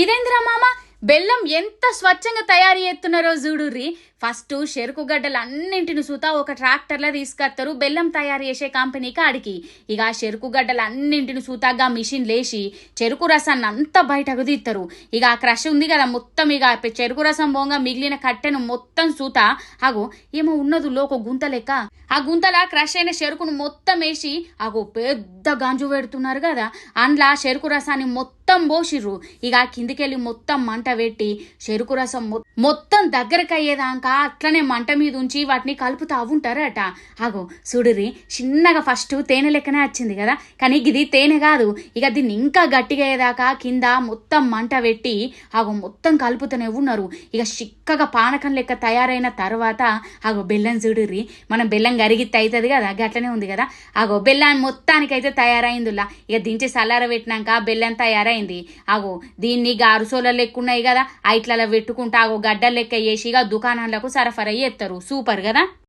ఇదేంద్రా మామ? బెల్లం ఎంత స్వచ్ఛంగా తయారు చేస్తున్నారో చూడుర్రి. ఫస్ట్ చెరుకు గడ్డలు అన్నింటిని సూతా ఒక ట్రాక్టర్లో తీసుకొస్తారు బెల్లం తయారు చేసే కంపెనీకి అడిగి ఇక ఆ చెరుకు గడ్డలు అన్నింటిని సూతాగా మిషన్ లేచి చెరుకు రసాన్ని అంతా బయటకు తీస్తారు ఇక ఆ క్రష్ ఉంది కదా మొత్తం ఇక చెరుకు రసం పోగా మిగిలిన కట్టెను మొత్తం సూత. అగో ఏమో ఉన్నది ఒక గుంత లెక్క. ఆ గుంతల క్రష్ అయిన చెరుకును మొత్తం వేసి అగో పెద్ద గంజు పెడుతున్నారు కదా. అందులో ఆ చెరుకు రసాన్ని మొత్తం మొత్తం పోసిర్రు. ఇక కిందికెళ్ళి మొత్తం మంట పెట్టి చెరుకు రసం మొత్తం దగ్గరకు అయ్యేదాకా అట్లనే మంట మీద ఉంచి వాటిని కలుపుతా ఉంటారట. అగో చూడుర్రి చిన్నగా ఫస్ట్ తేనె లెక్కనే వచ్చింది కదా? కానీ ఇది తేనె కాదు. ఇక దీన్ని ఇంకా గట్టిగా అయ్యేదాకా కింద మొత్తం మంట పెట్టి అగో మొత్తం కలుపుతూనే ఉన్నారు. ఇక చిక్కగా పానకం లెక్క తయారైన తర్వాత అగో బెల్లం చూడుర్రి మనం బెల్లం గరిగిత్తి అవుతుంది కదా? గట్లనే ఉంది కదా? అగో బెల్లం మొత్తానికైతే తయారైందిలా. ఇక దించి సల్లార పెట్టినాక బెల్లం తయారైంది అగో దీన్ని గారుసోల లెక్కున్నాయి కదా ఆ పెట్టుకుంటా అగో గడ్డలు లెక్క వేసి ఇక దుకాణాలకు సరఫరా చేస్తారు సూపర్ కదా?